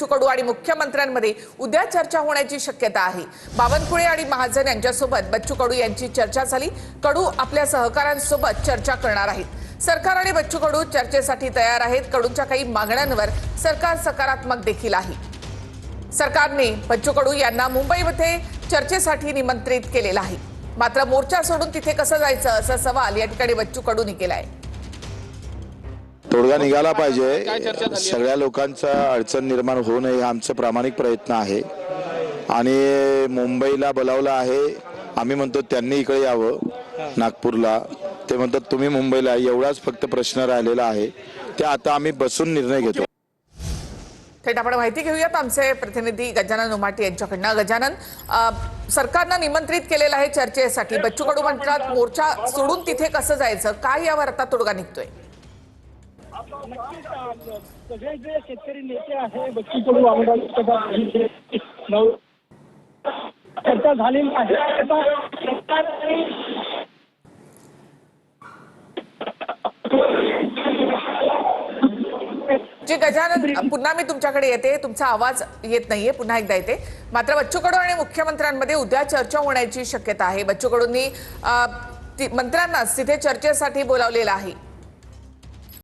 बच्चू कडू आणि मुख्यमंत्र्यांमध्ये उद्या चर्चा होण्याची शक्यता आहे. बावनकुळे आणि महाजन यांच्यासोबत बच्चू कडू यांची चर्चा झाली. कडू आपल्या सहकाऱ्यांसोबत चर्चा करणार आहेत. सरकार आणि बच्चू कडू चर्चेसाठी तयार आहेत. कडूंच्या काही मागण्यांवर सरकार सकारात्मक देखील आहे. सरकारने बच्चू कडू यांना मुंबईमध्ये चर्चेसाठी निमंत्रित केलेलं आहे. मात्र मोर्चा सोडून तिथे कसं जायचं असा सवाल या ठिकाणी बच्चू केलं आहे तोडगा निघाला पाहिजे? सगळ्या लोकांचा अडचण निर्माण होऊ नये हा आमचा प्रामाणिक प्रयत्न आहे. आणि मुंबईला बोलावलं आहे. आम्ही म्हणतो त्यांनी इकडे यावं नागपूरला. ते म्हणतात तुम्ही मुंबईला या. एवढाच फक्त प्रश्न राहिलेला आहे. ते आता आम्ही बसून निर्णय घेतो. थेट आपण माहिती घेऊयात. आमचे प्रतिनिधी गजानन उमाटे यांच्याकडनं. गजानन सरकारनं निमंत्रित केलेलं आहे चर्चेसाठी. बच्चू कडू म्हणतात मोर्चा सोडून तिथे कसं जायचं? काय यावर आता तोडगा निघतोय? सगळे जे शेतकरी नेते आहे आमदार नऊ चर्चा गजानन पुन्हा मी तुमच्याकडे येते. तुमचा आवाज येत नाहीये. पुन्हा एकदा येते. मात्र बच्चू कडू आणि मुख्यमंत्र्यांमध्ये उद्या चर्चा होण्याची शक्यता आहे. बच्चू कडूंनी मंत्र्यांनाच तिथे चर्चेसाठी बोलावलेलं आहे.